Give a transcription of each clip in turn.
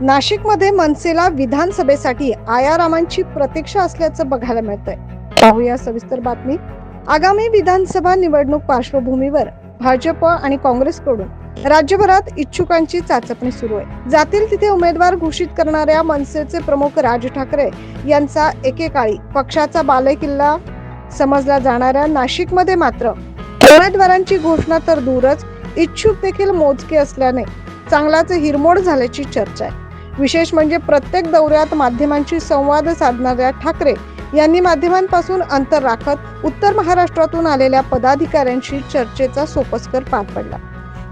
नाशिकमध्ये मनसेला विधानसभेसाठी आयारामांची प्रतीक्षा असल्याचं बघायला मिळतंय. पाहूया सविस्तर बातमी. आगामी विधानसभा निवडणूक पार्श्वभूमीवर भाजप आणि काँग्रेसकडून राज्यभरात इच्छुकांची चाचपणी सुरू आहे. जातील तिथे उमेदवार घोषित करणाऱ्या मनसेचे प्रमुख राज ठाकरे यांचा एकेकाळी पक्षाचा बालेकिल्ला समजला जाणाऱ्या नाशिकमध्ये मात्र उमेदवारांची घोषणा तर दूरच. इच्छुक देखील मोजके असल्याने चांगलाच हिरमोड झाल्याची चर्चा आहे. विशेष म्हणजे प्रत्येक दौऱ्यात माध्यमांशी संवाद साधणाऱ्या ठाकरे यांनी माध्यमांपासून अंतर राखत उत्तर महाराष्ट्रातून आलेल्या पदाधिकाऱ्यांशी चर्चेचा सोपस्कर पार पडला.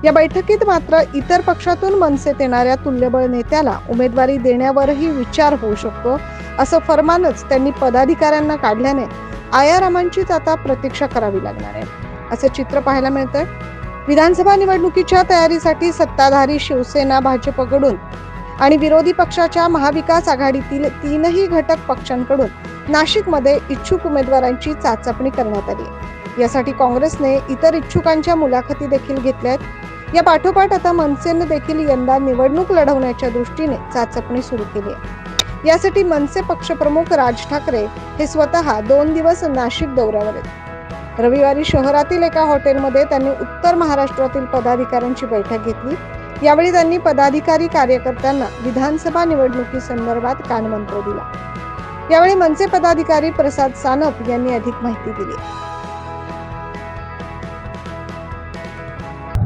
या बैठकीत मात्र इतर पक्षातून मनसेत येणाऱ्या तुल्यबळ नेत्याला उमेदवारी देण्यावरही विचार होऊ शकतो असं फरमानच त्यांनी पदाधिकाऱ्यांना काढल्याने आयारामांचीच आता प्रतीक्षा करावी लागणार आहे. असं चित्र पाहायला मिळतंय. विधानसभा निवडणुकीच्या तयारीसाठी सत्ताधारी शिवसेना भाजपकडून आणि विरोधी पक्षाच्या महाविकास आघाडीतील तीनही घटक पक्षांकडून नाशिकमध्ये इच्छुक उमेदवारांची चाचपणी करण्यात आली. यासाठी काँग्रेसने इतर इच्छुकांच्या मुलाखती देखील घेतल्या आहेत या पाठोपाठ आता मनसेने देखील यंदा निवडणूक लढवण्याच्या दृष्टीने चाचपणी सुरू केली आहे. यासाठी मनसे पक्षप्रमुख राज ठाकरे हे स्वतः दोन दिवस नाशिक दौऱ्यावर आहेत. रविवारी शहरातील एका हॉटेलमध्ये त्यांनी उत्तर महाराष्ट्रातील पदाधिकाऱ्यांची बैठक घेतली. यावेळी त्यांनी पदाधिकारी कार्यकर्त्यांना विधानसभा निवडणुकी संदर्भात कानमंत्र दिला. यावेळी मनसे पदाधिकारी प्रसाद सानप यांनी अधिक माहिती दिली.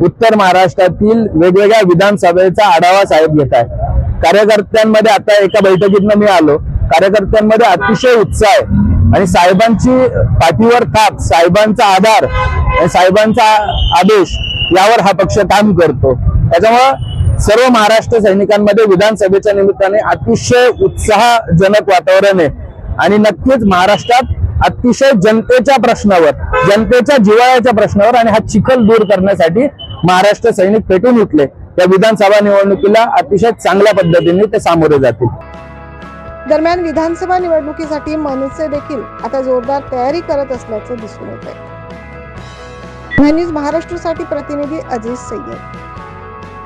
उत्तर महाराष्ट्रातील वेगवेगळ्या विधानसभेचा आढावा साहेब घेत आहे कार्यकर्त्यांमध्ये आता एका बैठकीतनं मी आलो. कार्यकर्त्यांमध्ये अतिशय उत्साह आहे. आणि साहेबांची पाठीवर थाप साहेबांचा आधार साहेबांचा आदेश यावर हा पक्ष काम करतो. त्याच्यामुळं सर्व महाराष्ट्र सैनिकांमध्ये विधानसभेच्या निमित्ताने अतिशय उत्साहजनक वातावरण आहे. आणि नक्कीच महाराष्ट्रात अतिशय जनतेच्या प्रश्नावर जनतेच्या जिवाळ्याच्या प्रश्नावर आणि हा चिखल दूर करण्यासाठी महाराष्ट्र सैनिक पेटून उठले. या विधानसभा निवडणुकीला अतिशय चांगल्या पद्धतीने ते सामोरे जातील. दरम्यान विधानसभा निवडणुकीसाठी मनसे देखील आता जोरदार तयारी करत असल्याचं दिसून येत आहे महाराष्ट्रसाठी प्रतिनिधी अजिज सय्यद.